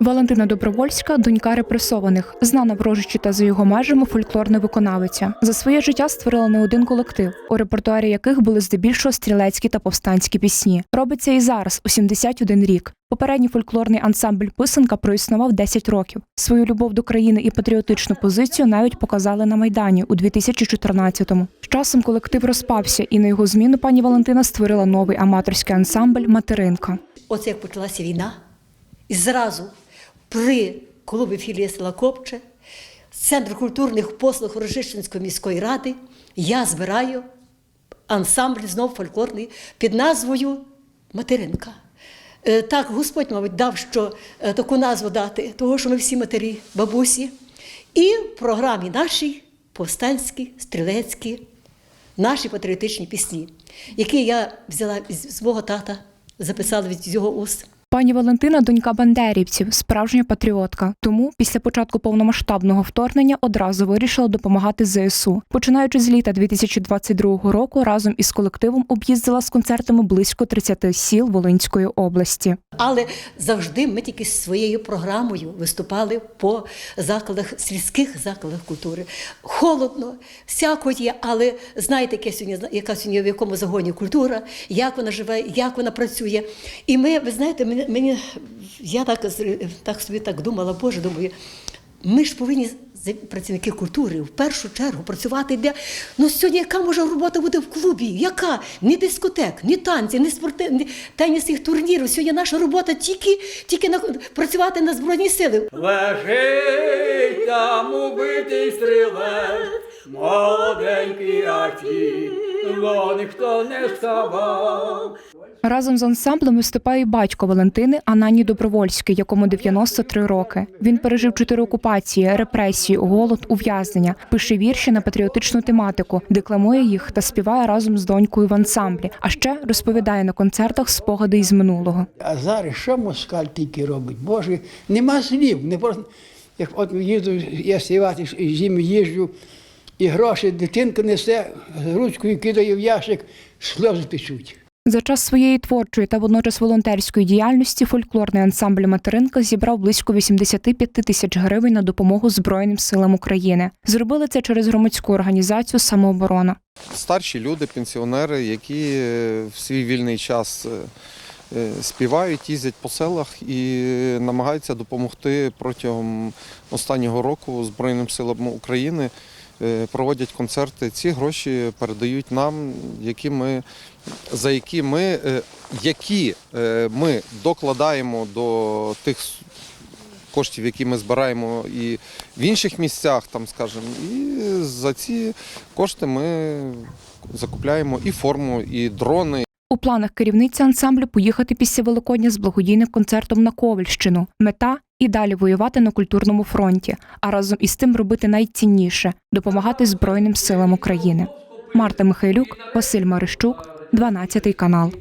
Валентина Добровольська донька репресованих, знана в Рожичі та за його межами фольклорна виконавиця. За своє життя створила не один колектив, у репертуарі яких були здебільшого стрілецькі та повстанські пісні. Робиться і зараз, у 71 рік. Попередній фольклорний ансамбль Писанка проіснував 10 років. Свою любов до країни і патріотичну позицію навіть показали на майдані у 2014-му. З часом колектив розпався, і на його зміну пані Валентина створила новий аматорський ансамбль Материнка. Оце як почалася війна, і зразу при клубі філії села Копче, Центр культурних послуг Рожищенської міської ради, я збираю ансамбль знов фольклорний під назвою Материнка. Е, Так, Господь, мабуть, дав що е, таку назву дати, того, що ми всі матері, бабусі. І в програмі нашій повстанські, стрілецькі, наші патріотичні пісні, які я взяла з свого тата, записала від його уст. Пані Валентина донька бандерівців, справжня патріотка. Тому після початку повномасштабного вторгнення одразу вирішила допомагати ЗСУ. Починаючи з літа 2022 року, разом із колективом об'їздила з концертами близько 30 сіл Волинської області. Але завжди ми тільки своєю програмою виступали по закладах, сільських закладах культури. Холодно, всяко є, але знаєте, яке сьогодні, яка сьогодні в якому загоні культура, як вона живе, як вона працює. І ми, ви знаєте, мені, я так, так собі так думала, Боже, думаю, ми ж повинні працівники культури в першу чергу працювати де. Ну сьогодні яка може робота буде в клубі? Яка? Ні дискотек, ні танці, ні спорти, ні тенісних турнірів. Сьогодні наша робота тільки, тільки на працювати на збройні сили. Лежить там убитий стрілець, молоденький, а ті, ніхто не вставав. Разом з ансамблем виступає і батько Валентини Анані Добровольський, якому 93 роки. Він пережив чотири окупації, репресії, голод, ув'язнення, пише вірші на патріотичну тематику, декламує їх та співає разом з донькою в ансамблі. А ще розповідає на концертах спогади із минулого. А зараз що москаль тільки робить? Боже, нема слів. Не просто, як от їду, я співати зиму їжджу, і гроші дитинка несе, ручкою кидає в ящик, сльози течуть. За час своєї творчої та водночас волонтерської діяльності фольклорний ансамбль Материнка зібрав близько 85 тисяч гривень на допомогу Збройним силам України. Зробили це через громадську організацію Самооборона. старші люди, пенсіонери, які е, в свій вільний час е, е, співають, їздять по селах і намагаються допомогти протягом останнього року Збройним силам України. Е, Проводять концерти. Ці гроші передають нам, які ми, за які ми, е, які е, ми докладаємо до тих коштів, які ми збираємо і в інших місцях, там, скажімо, і за ці кошти ми закупляємо і форму, і дрони, У планах керівниці ансамблю поїхати після Великодня з благодійним концертом на Ковальщину. Мета і далі воювати на культурному фронті, а разом із тим робити найцінніше допомагати Збройним силам України. Марта Михайлюк, Василь Марищук, 12 канал.